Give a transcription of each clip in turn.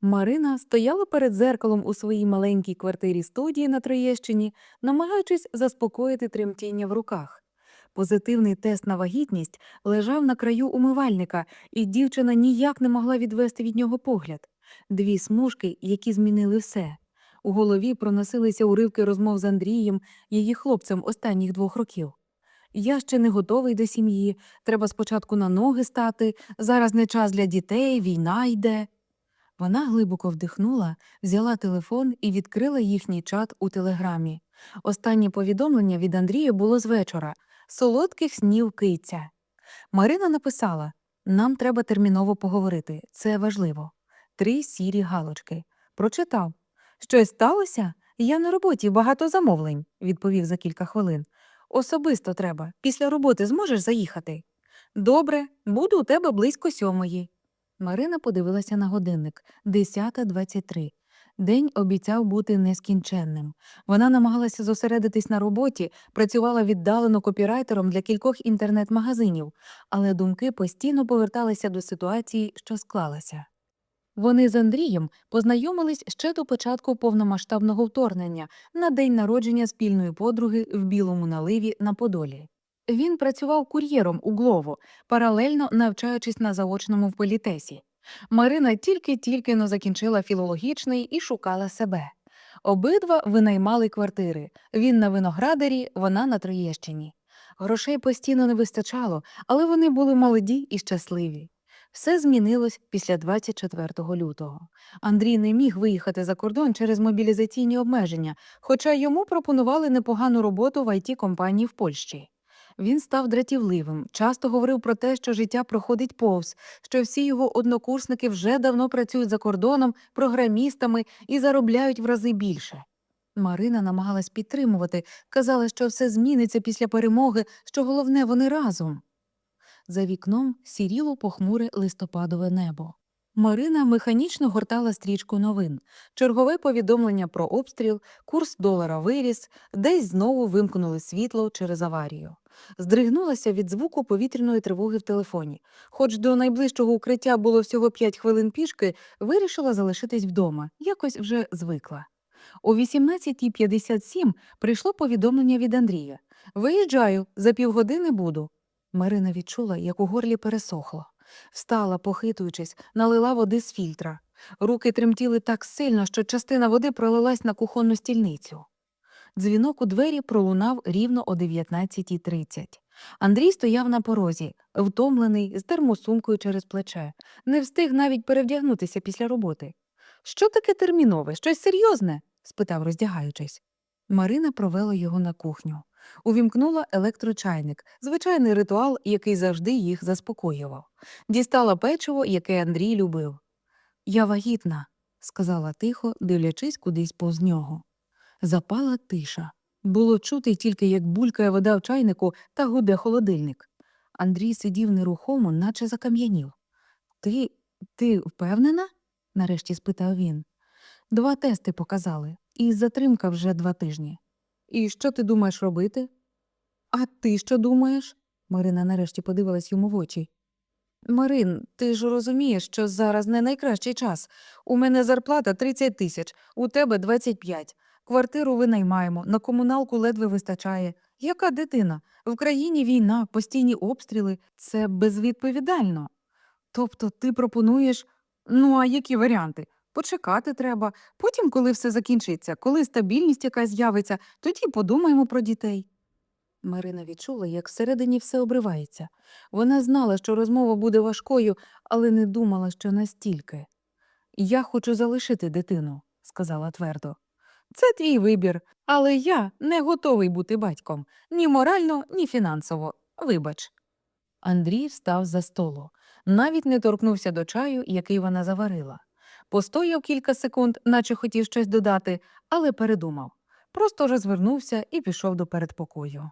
Марина стояла перед зеркалом у своїй маленькій квартирі студії на Троєщині, намагаючись заспокоїти тремтіння в руках. Позитивний тест на вагітність лежав на краю умивальника, і дівчина ніяк не могла відвести від нього погляд. Дві смужки, які змінили все. У голові проносилися уривки розмов з Андрієм, її хлопцем останніх двох років. Я ще не готовий до сім'ї, треба спочатку на ноги стати, зараз не час для дітей, війна йде. Вона глибоко вдихнула, взяла телефон і відкрила їхній чат у телеграмі. Останнє повідомлення від Андрія було з вечора солодких снів киця. Марина написала: Нам треба терміново поговорити. Це важливо. Три сірі галочки. Прочитав. Щось сталося? Я на роботі багато замовлень, відповів за кілька хвилин. Особисто треба. Після роботи зможеш заїхати? Добре, буду у тебе близько сьомої. Марина подивилася на годинник 10.23. День обіцяв бути нескінченним. Вона намагалася зосередитись на роботі, працювала віддалено копірайтером для кількох інтернет-магазинів, але думки постійно поверталися до ситуації, що склалася. Вони з Андрієм познайомились ще до початку повномасштабного вторгнення на день народження спільної подруги в білому наливі на Подолі. Він працював кур'єром у Глово, паралельно навчаючись на заочному в політесі. Марина тільки-тільки но закінчила філологічний і шукала себе. Обидва винаймали квартири. Він на виноградарі, вона на Троєщині. Грошей постійно не вистачало, але вони були молоді і щасливі. Все змінилось після 24 лютого. Андрій не міг виїхати за кордон через мобілізаційні обмеження, хоча йому пропонували непогану роботу в it компанії в Польщі. Він став дратівливим, часто говорив про те, що життя проходить повз, що всі його однокурсники вже давно працюють за кордоном, програмістами і заробляють в рази більше. Марина намагалась підтримувати, казала, що все зміниться після перемоги, що головне вони разом. За вікном сіріло похмуре листопадове небо. Марина механічно гортала стрічку новин. Чергове повідомлення про обстріл, курс долара виріс, десь знову вимкнули світло через аварію. Здригнулася від звуку повітряної тривоги в телефоні. Хоч до найближчого укриття було всього 5 хвилин пішки, вирішила залишитись вдома, якось вже звикла. О 18.57 прийшло повідомлення від Андрія. Виїжджаю, за півгодини буду. Марина відчула, як у горлі пересохло. Встала, похитуючись, налила води з фільтра. Руки тремтіли так сильно, що частина води пролилась на кухонну стільницю. Дзвінок у двері пролунав рівно о 19.30. Андрій стояв на порозі, втомлений, з термосумкою через плече. Не встиг навіть перевдягнутися після роботи. Що таке термінове? Щось серйозне? спитав, роздягаючись. Марина провела його на кухню. Увімкнула електрочайник, звичайний ритуал, який завжди їх заспокоював. Дістала печиво, яке Андрій любив. Я вагітна, сказала тихо, дивлячись кудись повз нього. Запала тиша. Було чути тільки, як булькає вода в чайнику та гуде холодильник. Андрій сидів нерухомо, наче закам'янів. Ти ти впевнена? нарешті спитав він. Два тести показали, і затримка вже два тижні. І що ти думаєш робити? А ти що думаєш? Марина нарешті подивилась йому в очі. Марин, ти ж розумієш, що зараз не найкращий час. У мене зарплата 30 тисяч, у тебе 25. Квартиру винаймаємо, на комуналку ледве вистачає. Яка дитина? В країні війна, постійні обстріли це безвідповідально. Тобто ти пропонуєш ну, а які варіанти? Почекати треба. Потім, коли все закінчиться, коли стабільність якась з'явиться, тоді подумаємо про дітей. Марина відчула, як всередині все обривається. Вона знала, що розмова буде важкою, але не думала, що настільки. Я хочу залишити дитину, сказала твердо. Це твій вибір, але я не готовий бути батьком ні морально, ні фінансово. Вибач. Андрій встав за столу, навіть не торкнувся до чаю, який вона заварила. Постояв кілька секунд, наче хотів щось додати, але передумав. Просто розвернувся і пішов до передпокою.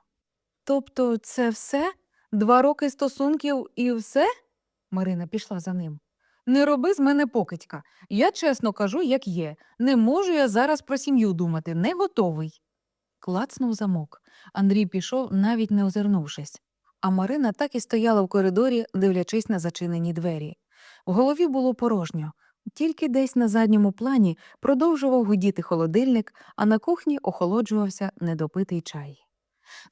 Тобто, це все? Два роки стосунків і все? Марина пішла за ним. Не роби з мене покидька. Я чесно кажу, як є. Не можу я зараз про сім'ю думати, не готовий. Клацнув замок. Андрій пішов, навіть не озирнувшись. А Марина так і стояла в коридорі, дивлячись на зачинені двері. В голові було порожньо. Тільки десь на задньому плані продовжував гудіти холодильник, а на кухні охолоджувався недопитий чай.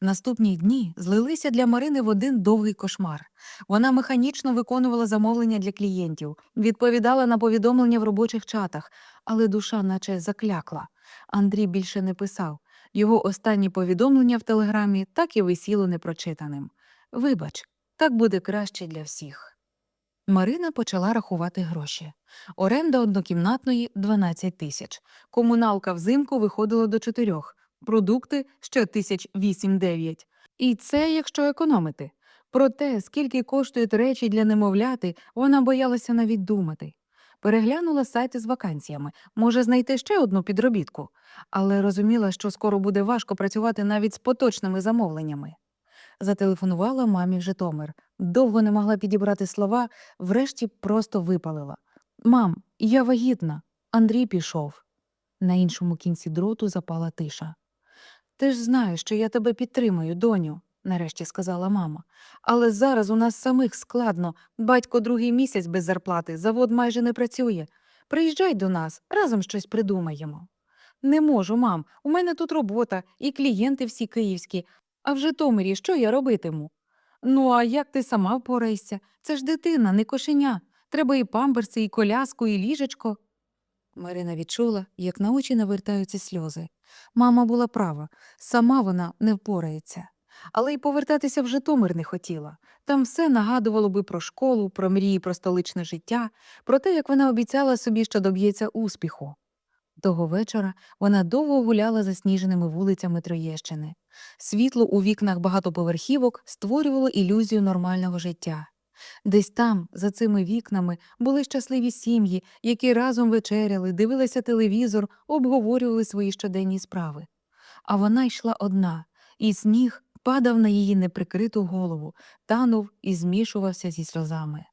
Наступні дні злилися для Марини в один довгий кошмар. Вона механічно виконувала замовлення для клієнтів, відповідала на повідомлення в робочих чатах, але душа наче заклякла. Андрій більше не писав. Його останні повідомлення в телеграмі так і висіло непрочитаним. Вибач, так буде краще для всіх. Марина почала рахувати гроші. Оренда однокімнатної 12 тисяч. Комуналка взимку виходила до чотирьох, продукти ще тисяч вісім-дев'ять. І це якщо економити. Про те, скільки коштують речі для немовляти, вона боялася навіть думати. Переглянула сайти з вакансіями, може знайти ще одну підробітку, але розуміла, що скоро буде важко працювати навіть з поточними замовленнями. Зателефонувала мамі в Житомир. Довго не могла підібрати слова, врешті просто випалила. Мам, я вагітна. Андрій пішов. На іншому кінці дроту запала тиша. Ти ж знаєш, що я тебе підтримую, доню, нарешті сказала мама. Але зараз у нас самих складно. Батько другий місяць без зарплати, завод майже не працює. Приїжджай до нас, разом щось придумаємо. Не можу, мам. У мене тут робота, і клієнти всі київські. А в Житомирі що я робитиму? Ну, а як ти сама впорайся? Це ж дитина, не кошеня. Треба і памперси, і коляску, і ліжечко. Марина відчула, як на очі навертаються сльози. Мама була права, сама вона не впорається. Але й повертатися в Житомир не хотіла. Там все нагадувало би про школу, про мрії, про столичне життя, про те, як вона обіцяла собі, що доб'ється успіху. Того вечора вона довго гуляла засніженими вулицями Троєщини. Світло у вікнах багатоповерхівок створювало ілюзію нормального життя. Десь там, за цими вікнами, були щасливі сім'ї, які разом вечеряли, дивилися телевізор, обговорювали свої щоденні справи. А вона йшла одна, і сніг падав на її неприкриту голову, танув і змішувався зі сльозами.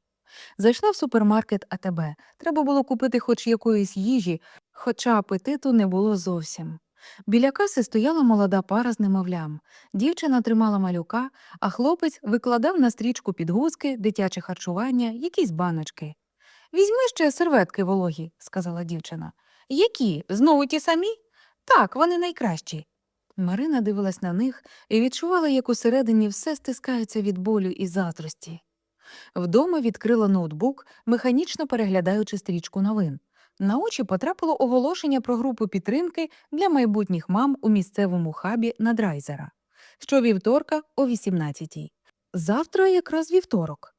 Зайшла в супермаркет АТБ. Треба було купити хоч якоїсь їжі, хоча апетиту не було зовсім. Біля каси стояла молода пара з немовлям. Дівчина тримала малюка, а хлопець викладав на стрічку підгузки, дитяче харчування, якісь баночки. Візьми ще серветки вологі, сказала дівчина. Які? Знову ті самі? Так, вони найкращі. Марина дивилась на них і відчувала, як усередині все стискається від болю і заздрості. Вдома відкрила ноутбук, механічно переглядаючи стрічку новин. На очі потрапило оголошення про групу підтримки для майбутніх мам у місцевому хабі Надрайзера. Щовівторка о 18-й. Завтра якраз вівторок.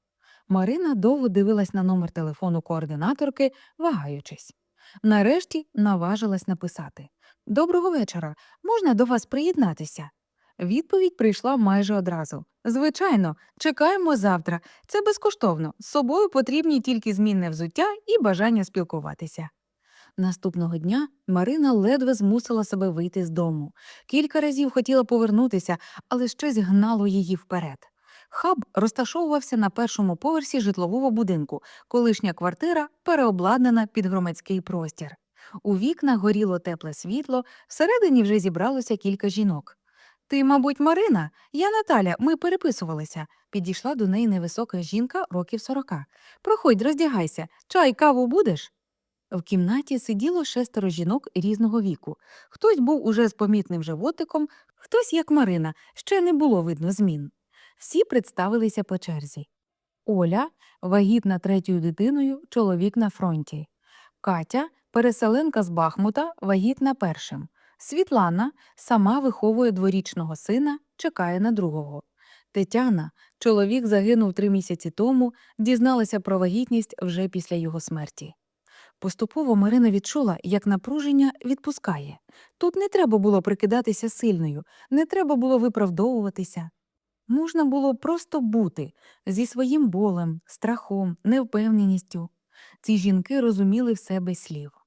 Марина довго дивилась на номер телефону координаторки, вагаючись. Нарешті наважилась написати Доброго вечора. Можна до вас приєднатися? Відповідь прийшла майже одразу. Звичайно, чекаємо завтра. Це безкоштовно. З собою потрібні тільки змінне взуття і бажання спілкуватися. Наступного дня Марина ледве змусила себе вийти з дому. Кілька разів хотіла повернутися, але щось гнало її вперед. Хаб розташовувався на першому поверсі житлового будинку, колишня квартира переобладнана під громадський простір. У вікнах горіло тепле світло, всередині вже зібралося кілька жінок. Ти, мабуть, Марина? Я Наталя, ми переписувалися. Підійшла до неї невисока жінка років сорока. Проходь, роздягайся, чай, каву будеш? В кімнаті сиділо шестеро жінок різного віку. Хтось був уже з помітним животиком, хтось, як Марина, ще не було видно змін. Всі представилися по черзі. Оля, вагітна третьою дитиною, чоловік на фронті. Катя, переселенка з Бахмута, вагітна першим. Світлана сама виховує дворічного сина, чекає на другого. Тетяна, чоловік загинув три місяці тому, дізналася про вагітність вже після його смерті. Поступово Марина відчула, як напруження відпускає. Тут не треба було прикидатися сильною, не треба було виправдовуватися. Можна було просто бути зі своїм болем, страхом, невпевненістю. Ці жінки розуміли все без слів.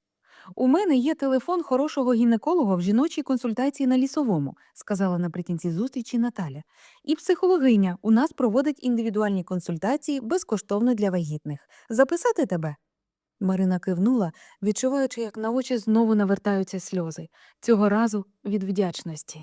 У мене є телефон хорошого гінеколога в жіночій консультації на лісовому, сказала наприкінці зустрічі Наталя. І психологиня у нас проводить індивідуальні консультації безкоштовно для вагітних. Записати тебе? Марина кивнула, відчуваючи, як на очі знову навертаються сльози, цього разу від вдячності.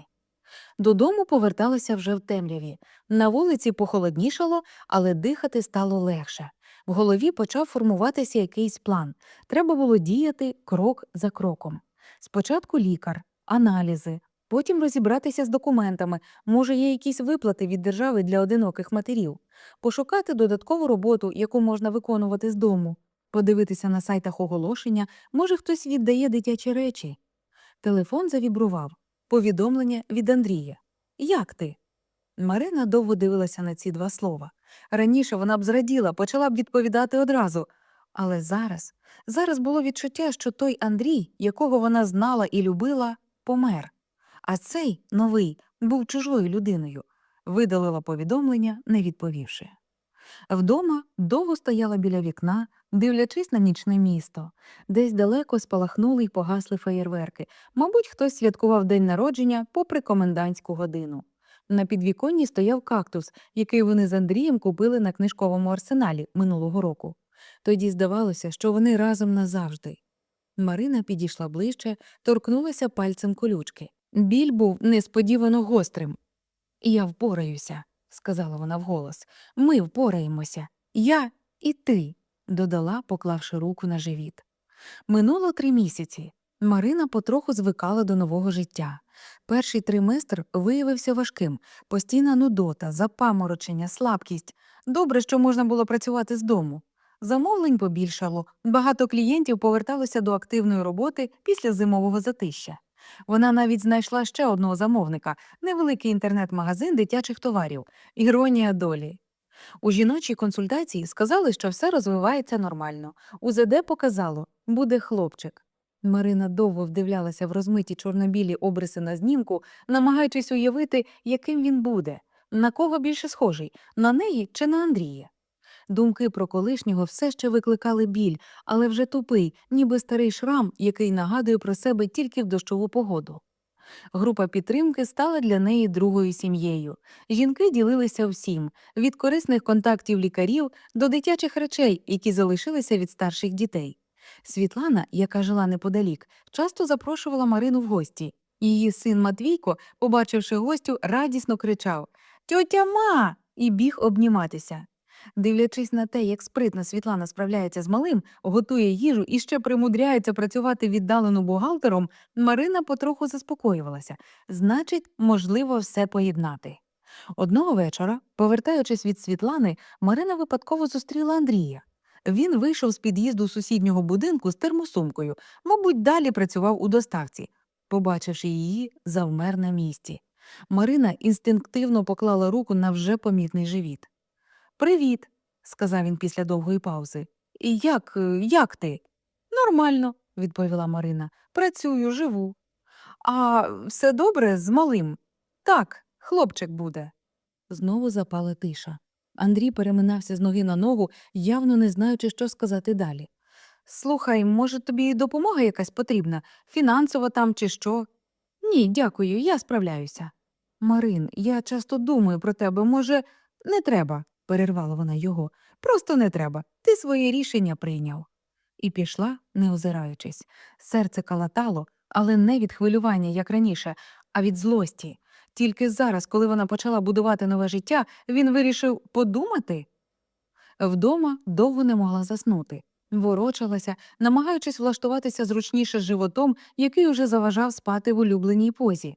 Додому поверталася вже в темряві. На вулиці похолоднішало, але дихати стало легше. В голові почав формуватися якийсь план. Треба було діяти крок за кроком. Спочатку лікар, аналізи, потім розібратися з документами, може, є якісь виплати від держави для одиноких матерів, пошукати додаткову роботу, яку можна виконувати з дому, подивитися на сайтах оголошення, може, хтось віддає дитячі речі. Телефон завібрував. Повідомлення від Андрія. Як ти? Марина довго дивилася на ці два слова. Раніше вона б зраділа, почала б відповідати одразу. Але зараз, зараз було відчуття, що той Андрій, якого вона знала і любила, помер. А цей новий був чужою людиною. Видалила повідомлення, не відповівши. Вдома довго стояла біля вікна, дивлячись на нічне місто. Десь далеко спалахнули й погасли феєрверки. Мабуть, хтось святкував день народження попри комендантську годину. На підвіконні стояв кактус, який вони з Андрієм купили на книжковому арсеналі минулого року. Тоді здавалося, що вони разом назавжди. Марина підійшла ближче, торкнулася пальцем колючки. Біль був несподівано гострим. Я впораюся, сказала вона вголос. Ми впораємося. Я і ти, додала, поклавши руку на живіт. Минуло три місяці. Марина потроху звикала до нового життя. Перший триместр виявився важким, постійна нудота, запаморочення, слабкість. Добре, що можна було працювати з дому. Замовлень побільшало, багато клієнтів поверталося до активної роботи після зимового затища. Вона навіть знайшла ще одного замовника невеликий інтернет-магазин дитячих товарів. Іронія долі. У жіночій консультації сказали, що все розвивається нормально. УЗД показало буде хлопчик. Марина довго вдивлялася в розмиті чорнобілі обриси на знімку, намагаючись уявити, яким він буде, на кого більше схожий на неї чи на Андрія. Думки про колишнього все ще викликали біль, але вже тупий, ніби старий шрам, який нагадує про себе тільки в дощову погоду. Група підтримки стала для неї другою сім'єю. Жінки ділилися всім від корисних контактів лікарів до дитячих речей, які залишилися від старших дітей. Світлана, яка жила неподалік, часто запрошувала Марину в гості. Її син Матвійко, побачивши гостю, радісно кричав Тьотя ма! і біг обніматися. Дивлячись на те, як спритно Світлана справляється з малим, готує їжу і ще примудряється працювати віддалено бухгалтером, Марина потроху заспокоювалася значить, можливо, все поєднати. Одного вечора, повертаючись від Світлани, Марина випадково зустріла Андрія. Він вийшов з під'їзду сусіднього будинку з термосумкою, мабуть, далі працював у доставці. Побачивши її, завмер на місці. Марина інстинктивно поклала руку на вже помітний живіт. Привіт, сказав він після довгої паузи. Як, е, як ти? Нормально, відповіла Марина. Працюю, живу. А все добре з малим? Так, хлопчик буде. Знову запала тиша. Андрій переминався з ноги на ногу, явно не знаючи, що сказати далі. Слухай, може, тобі допомога якась потрібна, фінансова там чи що? Ні, дякую, я справляюся. Марин, я часто думаю про тебе, може, не треба, перервала вона його. Просто не треба. Ти своє рішення прийняв. І пішла, не озираючись. Серце калатало, але не від хвилювання, як раніше, а від злості. Тільки зараз, коли вона почала будувати нове життя, він вирішив подумати. Вдома довго не могла заснути. Ворочалася, намагаючись влаштуватися зручніше животом, який уже заважав спати в улюбленій позі.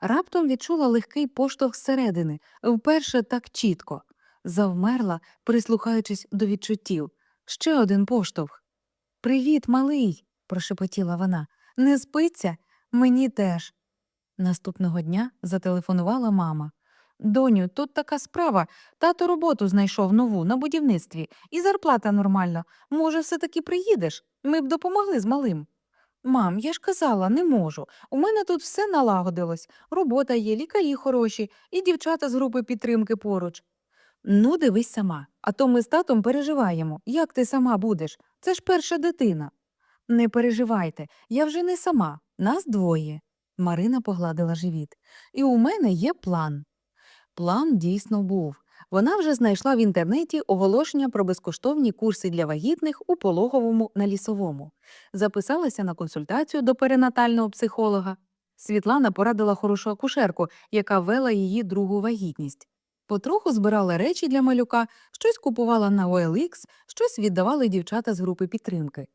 Раптом відчула легкий поштовх зсередини, вперше так чітко. Завмерла, прислухаючись до відчуттів. Ще один поштовх. Привіт, малий, прошепотіла вона. Не спиться? Мені теж. Наступного дня зателефонувала мама. Доню, тут така справа. Тато роботу знайшов нову на будівництві, і зарплата нормальна. Може, все таки приїдеш? Ми б допомогли з малим. Мам, я ж казала, не можу. У мене тут все налагодилось. Робота є, лікарі хороші, і дівчата з групи підтримки поруч. Ну, дивись сама, а то ми з татом переживаємо. Як ти сама будеш? Це ж перша дитина. Не переживайте, я вже не сама, нас двоє. Марина погладила живіт. І у мене є план. План дійсно був. Вона вже знайшла в інтернеті оголошення про безкоштовні курси для вагітних у пологовому на лісовому. Записалася на консультацію до перинатального психолога. Світлана порадила хорошу акушерку, яка вела її другу вагітність. Потроху збирала речі для малюка, щось купувала на OLX, щось віддавали дівчата з групи підтримки.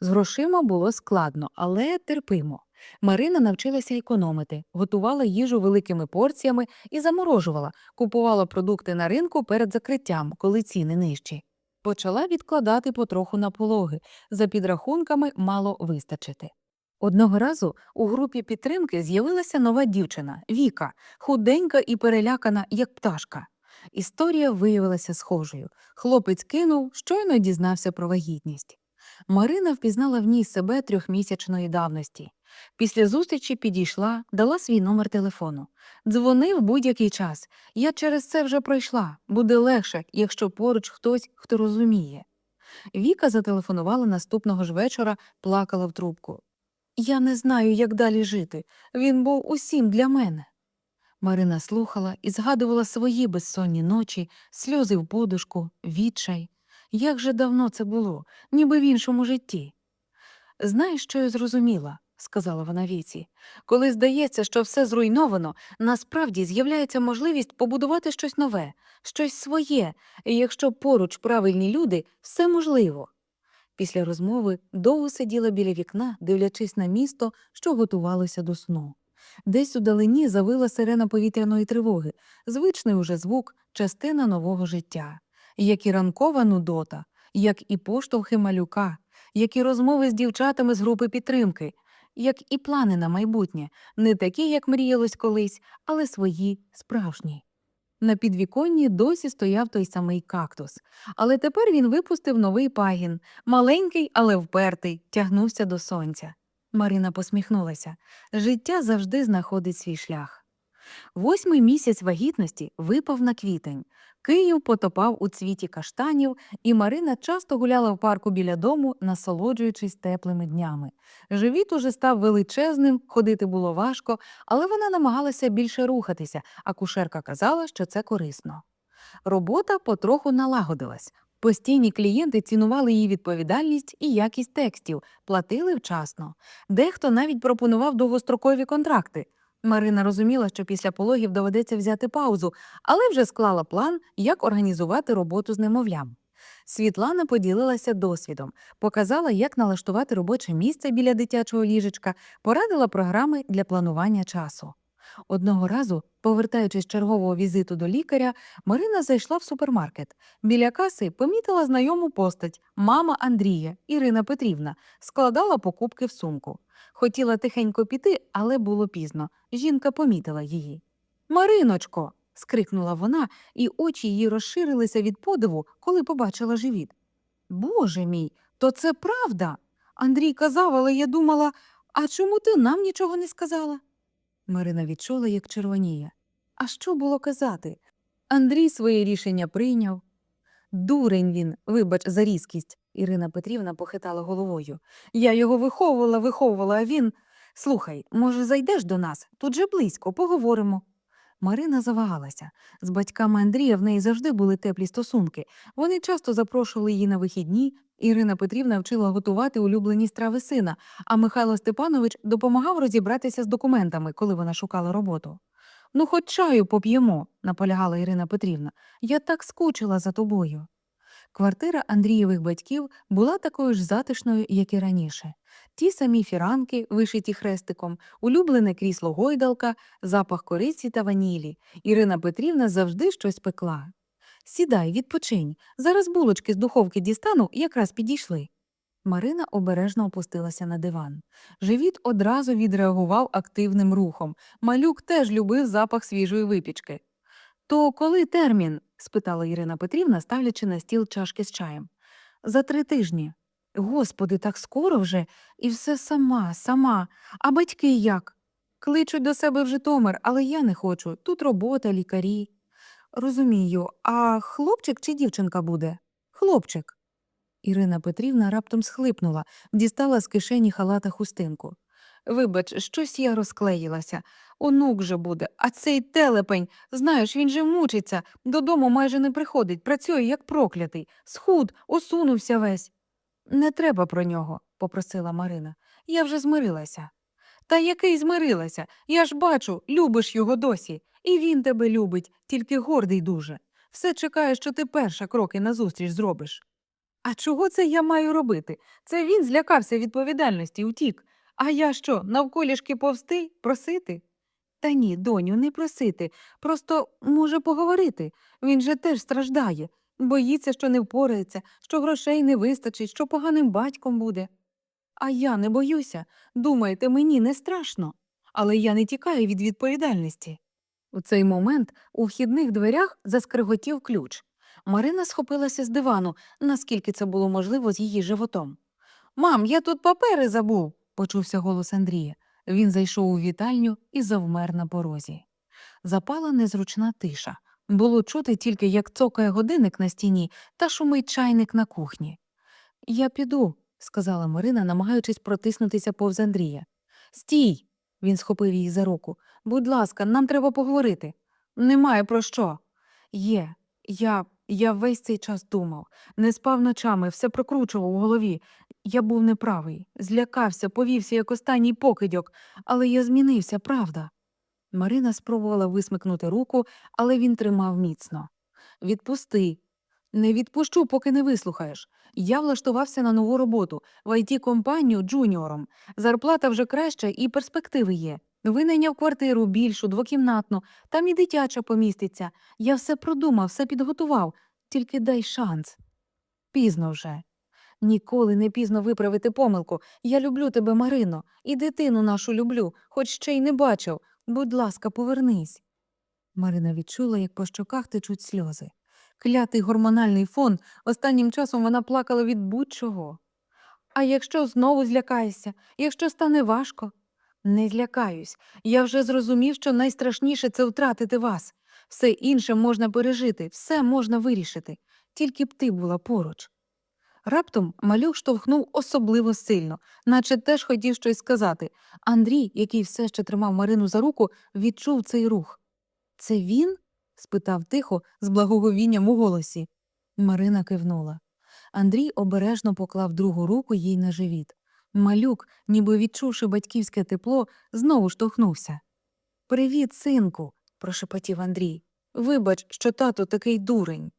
З грошима було складно, але терпимо. Марина навчилася економити, готувала їжу великими порціями і заморожувала, купувала продукти на ринку перед закриттям, коли ціни нижчі. Почала відкладати потроху на пологи, за підрахунками мало вистачити. Одного разу у групі підтримки з'явилася нова дівчина Віка, худенька і перелякана, як пташка. Історія виявилася схожою. Хлопець кинув, щойно дізнався про вагітність. Марина впізнала в ній себе трьохмісячної давності. Після зустрічі підійшла, дала свій номер телефону. Дзвони в будь-який час. Я через це вже пройшла. Буде легше, якщо поруч хтось, хто розуміє. Віка зателефонувала наступного ж вечора, плакала в трубку. Я не знаю, як далі жити. Він був усім для мене. Марина слухала і згадувала свої безсонні ночі, сльози в подушку, відчай. Як же давно це було, ніби в іншому житті. Знаєш, що я зрозуміла, сказала вона віці. Коли здається, що все зруйновано, насправді з'являється можливість побудувати щось нове, щось своє, і якщо поруч правильні люди, все можливо. Після розмови довго сиділа біля вікна, дивлячись на місто, що готувалося до сну. Десь у далині завила сирена повітряної тривоги, звичний уже звук, частина нового життя, як і ранкова нудота, як і поштовхи малюка, як і розмови з дівчатами з групи підтримки, як і плани на майбутнє, не такі, як мріялось колись, але свої справжні. На підвіконні досі стояв той самий кактус, але тепер він випустив новий пагін, маленький, але впертий, тягнувся до сонця. Марина посміхнулася. Життя завжди знаходить свій шлях. Восьмий місяць вагітності випав на квітень. Київ потопав у цвіті каштанів, і Марина часто гуляла в парку біля дому, насолоджуючись теплими днями. Живіт уже став величезним, ходити було важко, але вона намагалася більше рухатися, а кушерка казала, що це корисно. Робота потроху налагодилась. Постійні клієнти цінували її відповідальність і якість текстів, платили вчасно. Дехто навіть пропонував довгострокові контракти. Марина розуміла, що після пологів доведеться взяти паузу, але вже склала план, як організувати роботу з немовлям. Світлана поділилася досвідом, показала, як налаштувати робоче місце біля дитячого ліжечка, порадила програми для планування часу. Одного разу, повертаючись чергового візиту до лікаря, Марина зайшла в супермаркет. Біля каси помітила знайому постать мама Андрія, Ірина Петрівна, складала покупки в сумку. Хотіла тихенько піти, але було пізно. Жінка помітила її. Мариночко. скрикнула вона, і очі її розширилися від подиву, коли побачила живіт. Боже мій, то це правда. Андрій казав, але я думала, а чому ти нам нічого не сказала? Марина відчула, як червоніє. А що було казати? Андрій своє рішення прийняв. Дурень він, вибач за різкість. Ірина Петрівна похитала головою. Я його виховувала, виховувала, а він. Слухай, може, зайдеш до нас? Тут же близько, поговоримо. Марина завагалася. З батьками Андрія в неї завжди були теплі стосунки. Вони часто запрошували її на вихідні. Ірина Петрівна вчила готувати улюблені страви сина, а Михайло Степанович допомагав розібратися з документами, коли вона шукала роботу. Ну, хоч чаю поп'ємо, наполягала Ірина Петрівна. Я так скучила за тобою. Квартира Андрієвих батьків була такою ж затишною, як і раніше. Ті самі фіранки, вишиті хрестиком, улюблене крісло гойдалка, запах кориці та ванілі. Ірина Петрівна завжди щось пекла. Сідай, відпочинь. Зараз булочки з духовки дістану, якраз підійшли. Марина обережно опустилася на диван. Живіт одразу відреагував активним рухом. Малюк теж любив запах свіжої випічки. То коли термін? спитала Ірина Петрівна, ставлячи на стіл чашки з чаєм. За три тижні. Господи, так скоро вже, і все сама, сама. А батьки як? Кличуть до себе в Житомир, але я не хочу. Тут робота, лікарі. Розумію, а хлопчик чи дівчинка буде? Хлопчик. Ірина Петрівна раптом схлипнула, дістала з кишені халата хустинку. Вибач, щось я розклеїлася. Онук же буде, а цей телепень, знаєш, він же мучиться, додому майже не приходить, працює як проклятий, схуд, осунувся весь. Не треба про нього, попросила Марина. Я вже змирилася. Та який змирилася? Я ж бачу, любиш його досі. І він тебе любить, тільки гордий дуже. Все чекає, що ти перша кроки назустріч зробиш. А чого це я маю робити? Це він злякався відповідальності, утік. А я що, навколішки повсти, просити? Та ні, доню, не просити. Просто може поговорити. Він же теж страждає. Боїться, що не впорається, що грошей не вистачить, що поганим батьком буде. А я не боюся. Думаєте, мені не страшно. Але я не тікаю від відповідальності. У цей момент у вхідних дверях заскриготів ключ. Марина схопилася з дивану, наскільки це було можливо з її животом. Мам, я тут папери забув, почувся голос Андрія. Він зайшов у вітальню і завмер на порозі. Запала незручна тиша. Було чути тільки, як цокає годинник на стіні та шумить чайник на кухні. Я піду, сказала Марина, намагаючись протиснутися повз Андрія. Стій. Він схопив її за руку. Будь ласка, нам треба поговорити. Немає про що. Є. Я. Я весь цей час думав, не спав ночами, все прокручував у голові. Я був неправий, злякався, повівся як останній покидьок, але я змінився, правда. Марина спробувала висмикнути руку, але він тримав міцно. Відпусти. Не відпущу, поки не вислухаєш. Я влаштувався на нову роботу в it компанію джуніором. Зарплата вже краща і перспективи є. Винайняв квартиру більшу, двокімнатну, там і дитяча поміститься. Я все продумав, все підготував. Тільки дай шанс. Пізно вже. Ніколи не пізно виправити помилку. Я люблю тебе, Марино, і дитину нашу люблю, хоч ще й не бачив. Будь ласка, повернись. Марина відчула, як по щоках течуть сльози. Клятий гормональний фон, останнім часом вона плакала від будь-чого. А якщо знову злякаєшся, якщо стане важко? Не злякаюсь. Я вже зрозумів, що найстрашніше це втратити вас. Все інше можна пережити, все можна вирішити, тільки б ти була поруч. Раптом малюк штовхнув особливо сильно, наче теж хотів щось сказати. Андрій, який все ще тримав Марину за руку, відчув цей рух. Це він? спитав тихо, з благоговінням у голосі. Марина кивнула. Андрій обережно поклав другу руку їй на живіт. Малюк, ніби відчувши батьківське тепло, знову штовхнувся. Привіт, синку, прошепотів Андрій. Вибач, що тато такий дурень.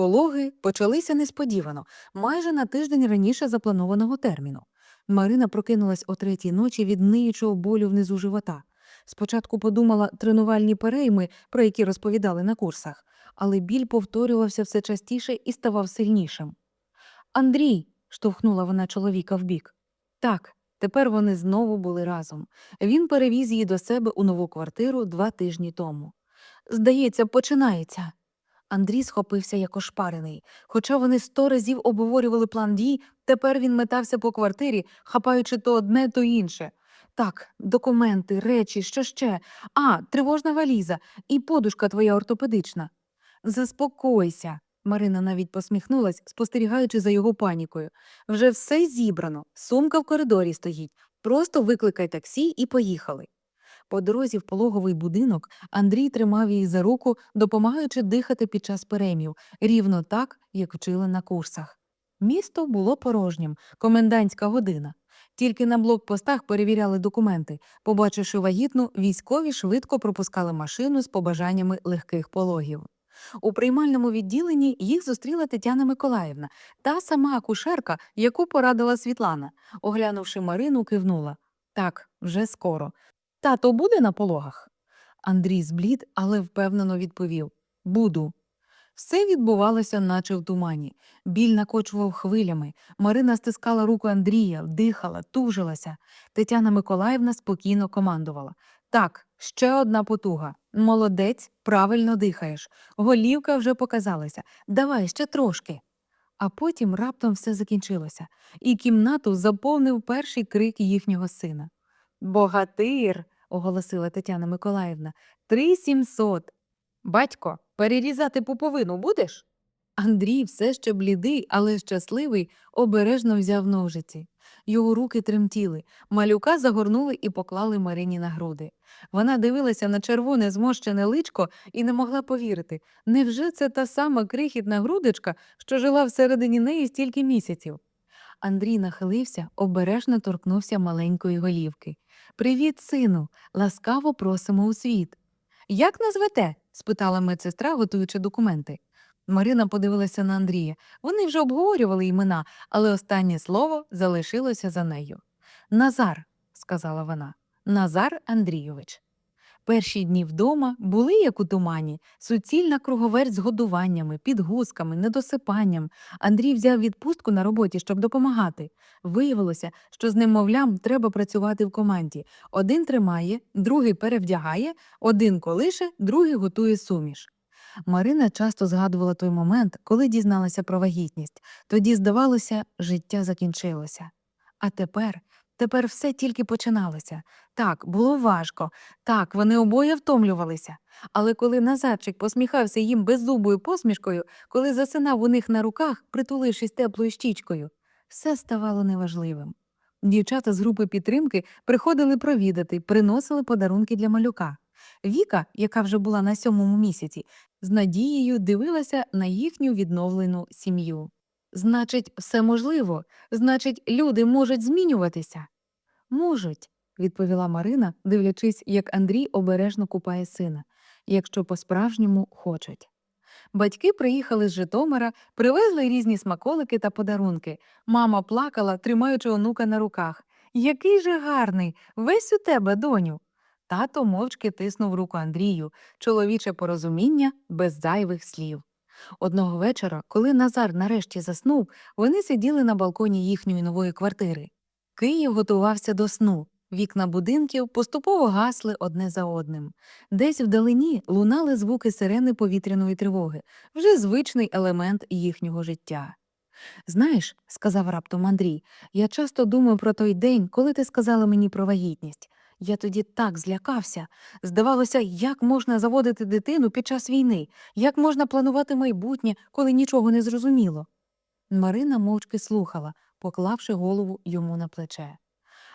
Пологи почалися несподівано, майже на тиждень раніше запланованого терміну. Марина прокинулась о третій ночі від ниючого болю внизу живота. Спочатку подумала тренувальні перейми, про які розповідали на курсах, але біль повторювався все частіше і ставав сильнішим. Андрій. штовхнула вона чоловіка вбік. Так, тепер вони знову були разом. Він перевіз її до себе у нову квартиру два тижні тому. Здається, починається. Андрій схопився як ошпарений. Хоча вони сто разів обговорювали план дій, тепер він метався по квартирі, хапаючи то одне, то інше. Так, документи, речі, що ще? А, тривожна валіза і подушка твоя ортопедична. Заспокойся. Марина навіть посміхнулась, спостерігаючи за його панікою. Вже все зібрано, сумка в коридорі стоїть. Просто викликай таксі і поїхали. По дорозі в пологовий будинок Андрій тримав її за руку, допомагаючи дихати під час перемів, рівно так, як вчили на курсах. Місто було порожнім, комендантська година. Тільки на блокпостах перевіряли документи. Побачивши вагітну, військові швидко пропускали машину з побажаннями легких пологів. У приймальному відділенні їх зустріла Тетяна Миколаївна, та сама акушерка, яку порадила Світлана. Оглянувши Марину, кивнула. Так, вже скоро. Тато буде на пологах? Андрій зблід, але впевнено відповів Буду. Все відбувалося, наче в тумані. Біль накочував хвилями. Марина стискала руку Андрія, дихала, тужилася. Тетяна Миколаївна спокійно командувала Так, ще одна потуга. Молодець, правильно дихаєш. Голівка вже показалася. Давай ще трошки. А потім раптом все закінчилося, і кімнату заповнив перший крик їхнього сина. Богатир, оголосила Тетяна Миколаївна, три сімсот. Батько, перерізати пуповину будеш? Андрій, все ще блідий, але щасливий, обережно взяв ножиці. Його руки тремтіли, малюка загорнули і поклали Марині на груди. Вона дивилася на червоне зморщене личко і не могла повірити. Невже це та сама крихітна грудочка, що жила всередині неї стільки місяців? Андрій нахилився, обережно торкнувся маленької голівки. Привіт, сину! Ласкаво просимо у світ. Як назвете? спитала медсестра, готуючи документи. Марина подивилася на Андрія. Вони вже обговорювали імена, але останнє слово залишилося за нею. Назар, сказала вона, Назар Андрійович. Перші дні вдома були як у тумані, суцільна круговерть з годуваннями, підгузками, недосипанням. Андрій взяв відпустку на роботі, щоб допомагати. Виявилося, що з немовлям треба працювати в команді. Один тримає, другий перевдягає, один колише, другий готує суміш. Марина часто згадувала той момент, коли дізналася про вагітність. Тоді, здавалося, життя закінчилося. А тепер, тепер все тільки починалося. Так, було важко, так, вони обоє втомлювалися. Але коли Назарчик посміхався їм беззубою посмішкою, коли засинав у них на руках, притулившись теплою щічкою, все ставало неважливим. Дівчата з групи підтримки приходили провідати, приносили подарунки для малюка. Віка, яка вже була на сьомому місяці, з надією дивилася на їхню відновлену сім'ю. Значить, все можливо, значить, люди можуть змінюватися. Можуть, відповіла Марина, дивлячись, як Андрій обережно купає сина, якщо по-справжньому хочуть. Батьки приїхали з Житомира, привезли різні смаколики та подарунки. Мама плакала, тримаючи онука на руках. Який же гарний, весь у тебе, доню. Тато мовчки тиснув руку Андрію, чоловіче порозуміння без зайвих слів. Одного вечора, коли Назар нарешті заснув, вони сиділи на балконі їхньої нової квартири. Київ готувався до сну. Вікна будинків поступово гасли одне за одним. Десь вдалині лунали звуки сирени повітряної тривоги, вже звичний елемент їхнього життя. Знаєш, сказав раптом Андрій, я часто думаю про той день, коли ти сказала мені про вагітність. Я тоді так злякався. Здавалося, як можна заводити дитину під час війни, як можна планувати майбутнє, коли нічого не зрозуміло. Марина мовчки слухала, поклавши голову йому на плече.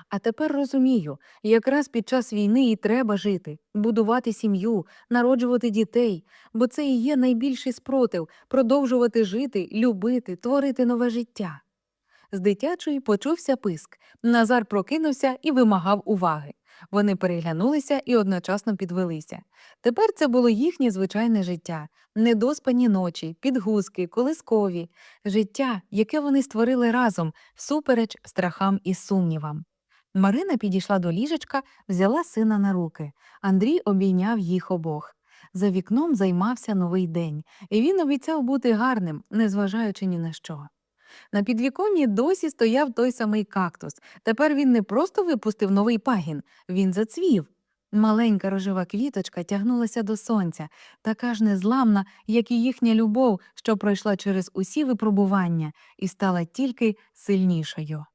А тепер розумію, якраз під час війни і треба жити, будувати сім'ю, народжувати дітей, бо це і є найбільший спротив продовжувати жити, любити, творити нове життя. З дитячої почувся писк. Назар прокинувся і вимагав уваги. Вони переглянулися і одночасно підвелися. Тепер це було їхнє звичайне життя, недоспані ночі, підгузки, колискові, життя, яке вони створили разом, всупереч страхам і сумнівам. Марина підійшла до ліжечка, взяла сина на руки. Андрій обійняв їх обох. За вікном займався новий день, і він обіцяв бути гарним, незважаючи ні на що. На підвіконні досі стояв той самий кактус. Тепер він не просто випустив новий пагін, він зацвів. Маленька рожева квіточка тягнулася до сонця, така ж незламна, як і їхня любов, що пройшла через усі випробування і стала тільки сильнішою.